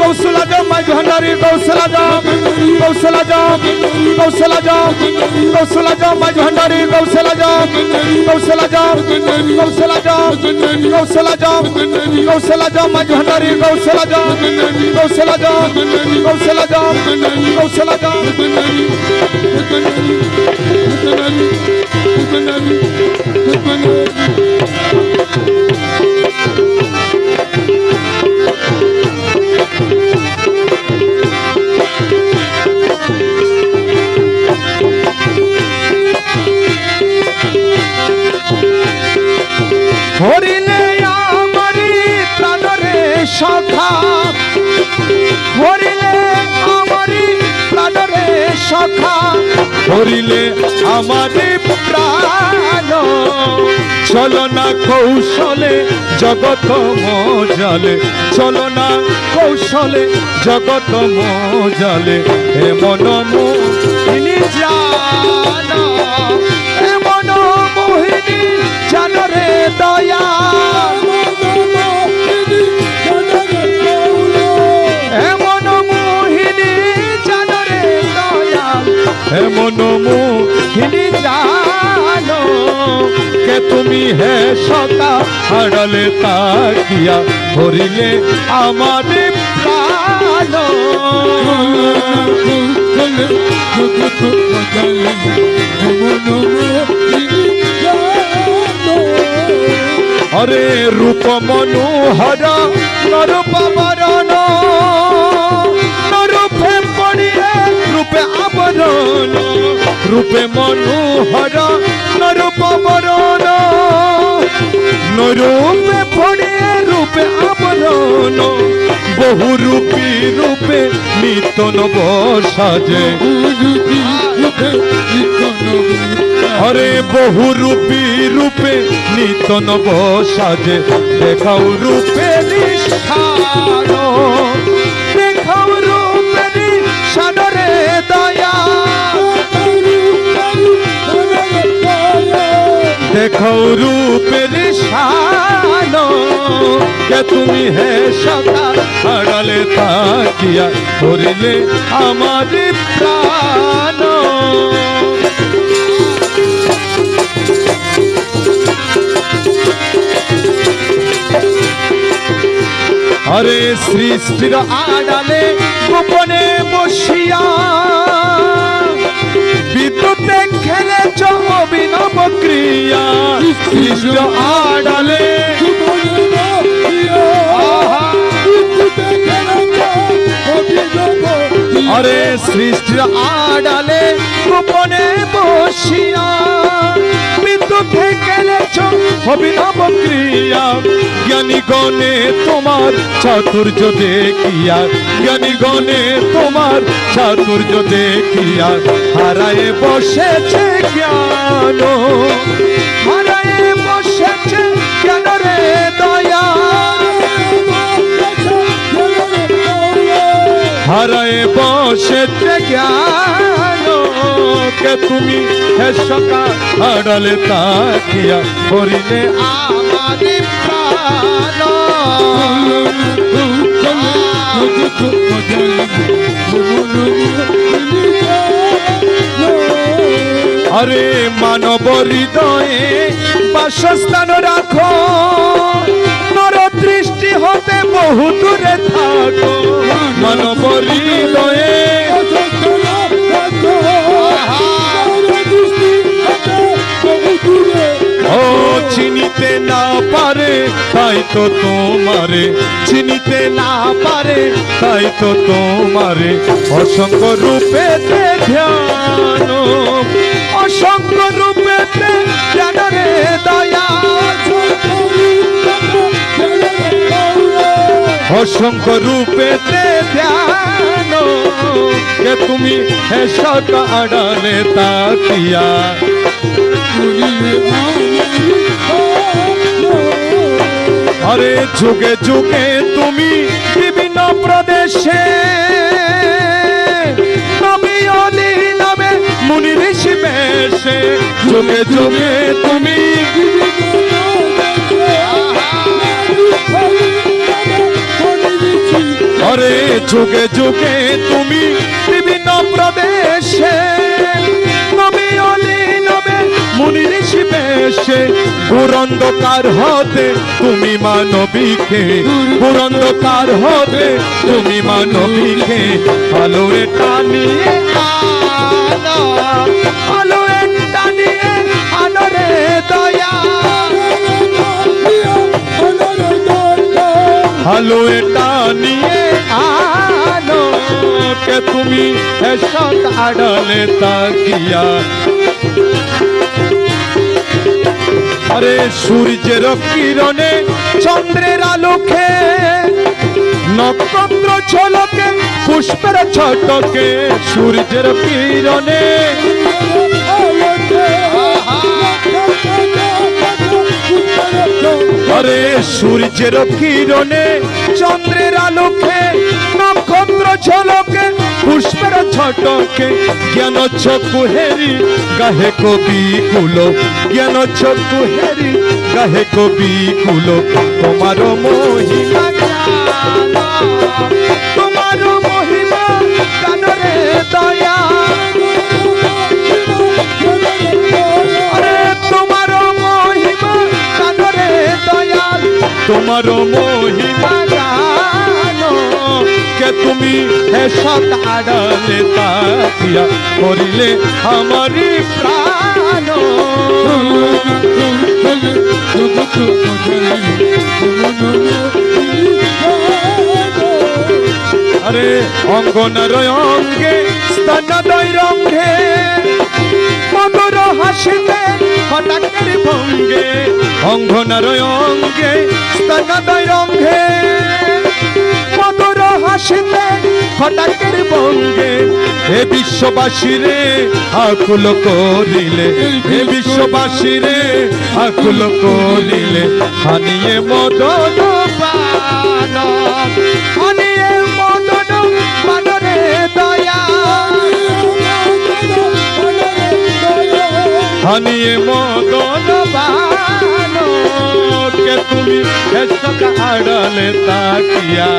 কৌশলা যাও মাই ভান্ডারি কৌশলা যাও কৌশলা যাও কৌশলা যাও কৌশলা যাও মাই ভান্ডারি কৌশলা যাও কৌশলা যাও কৌশলা যাও কৌশলা যাও কৌশলা যাও মাই ভান্ডারি কৌশলা যাও কৌশলা যাও কৌশলা যাও কৌশলা যাও হরিলে আমারি প্রাণ। চলো না কৌশলে জগত মজালে, চলো না কৌশলে জগত মজালে। হে মন মোহিনী জানা, হে মোহিনী জানো দয়া। কে তুমি হে সতা হারালে তাকিয়া হরিলে আমাদের প্রাণ? হরে রূপ মনোহর, নরূপ বরণ নরূপে পড়িয়ে রূপে আবরণ, রূপে মনোহর, নরূপ নরূপে পড়িয়ে রূপে আবরণ, বহু রূপী রূপে নিত নব সাজে হরে বহু রূপী রূপে নিত নব সাজে দেখাও রূপে দেখাও রূপে নিষ্ঠান রে দয়া। দেখাও রূপে নিষ্ঠান কে তুমি হে সদা আড়ালে তাকিয়া করিলে আমার প্রাণ। হরে সৃষ্টির আড়ালে গোপনে বসিয়া বিদ্যুতে খেলেছ অভিনব ক্রিয়া। সৃষ্ট আড়ালে হরে সৃষ্টির আড়ালে গোপনে বসিয়া বিদ্যুতে খেলেছ অভিনব ক্রিয়া। জ্ঞানী গণে তোমার চাতুর্য দেখিয়া জ্ঞানী গণে তোমার চাতুর্য দেখিয়া, হারায়ে বসেছে জ্ঞান। বসেছে জ্ঞান হারায়ে জ্ঞান কে তুমি হে সকা আড়ালে তাকিয়া করিলে আমারে আরে মানব হৃদয়ে বাসস্থান রাখো। তাই তো তোমারে চিনিতে না পারে তাই তো তোমারে অসংখ্য রূপে ধ্যান অসংখ্য রূপে ধ্যান রে দয়া অসংখ্য রূপে ধ্যান কে তুমি হেসক আড়ালে তাকিয়া। আরে যুগে যুগে তুমি বিভিন্ন প্রদেশে। নবী অলি মুনি ঋষি বেশে। যুগে যুগে তুমি আরে যুগে যুগে তুমি বিভিন্ন প্রদেশে বেশে পুরন্দকার হতে তুমি মানবীকে। পুরন্দকার হতে তুমি মানবীকে। আলোরে টানিয়ে আলোরে টানিয়ে আনো রে দয়া। আলো এটা নিয়ে আলো কে তুমি এসব আড়ালে তাকিয়া। আরে সূর্যের কিরণে, চন্দ্রের আলোকে। নক্ষত্র ঝলকে, পুষ্পের ছটকে, সূর্যের কিরণে। আরে সূর্যের কিরণে, চন্দ্রের আলোকে, নক্ষত্র ঝলকে পুষ্পের ছটকে জ্ঞান চক্ষু হেরি, গাহে কবি কুলো। জ্ঞান চক্ষু হেরি, গাহে কবি কুলো। তোমার মহিমা তোমার মহিমা কানরে দয়া তোমার মহিমা কানরে দয়াল। তোমার মহিমা কে তুমি এসব আড়ালে তাকিয়া করিলে প্রাণ। আরে অঙ্গনার অঙ্গে স্তনদয় রঙ্গে মধুর হাসিতে হঠাৎের ভঙ্গে। অঙ্গনার অঙ্গে স্তনদয় রঙ্গে হঠাৎের ভঙ্গে হে বিশ্ববাসীরে আকুল করিলে। হে বিশ্ববাসীরে আকুল করিলে। হানিয়ে মদন পান হানিয়ে মদন কে তুমি এসক আড়ালে তাকিয়া।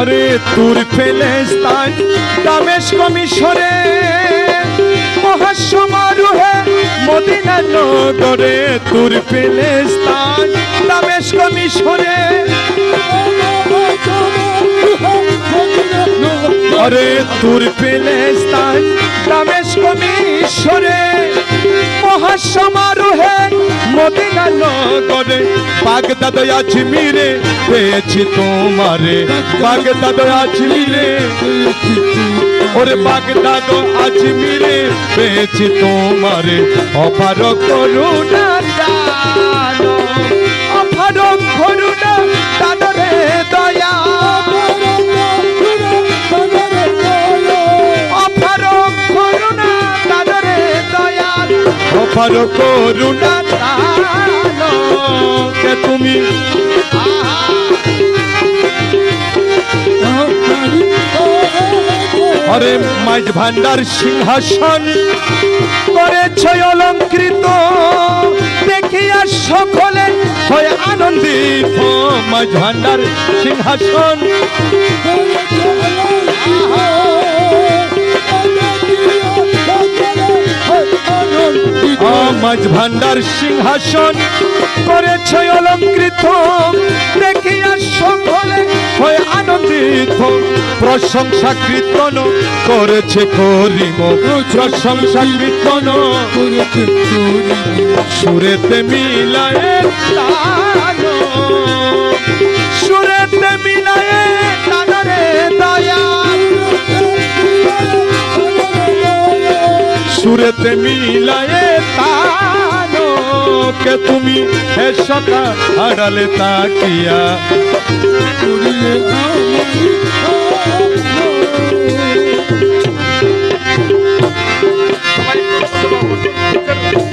আরে তুর ফেলেস্তান দামেস্ক মিশরে মহাসমারোহে মদিনা নগরে তুর ফেলেস্তান দামেস্ক মিশরে আরে তুর ফেলেস্তান দামেস্ক মিশরে মহাসমারোহে মদিনা নগরে, বাগদাদ আজমিরে পেয়েছি তোমারে। বাগদাদ আজমিরে ওরে বাগদাদ আজমিরে পেয়েছি তোমারে। অপার করুণা অপার করুণা কে তুমি আরে মাঝ ভান্ডার সিংহাসন করেছ অলঙ্কৃত, দেখিয়া সকলে হয় আনন্দিত। মাঝ ভান্ডার সিংহাসন মাঝ ভান্ডার সিংহাসন করেছে অলঙ্কৃত। দেখিয়া সকলে হয় আনন্দিত। প্রশংসা কীর্তন করেছে করিম। প্রশংসা কীর্তন সুরেতে মিলায় সুরেতে মিলায় তান কে তুমি সকা আড়ালে তাকিয়া।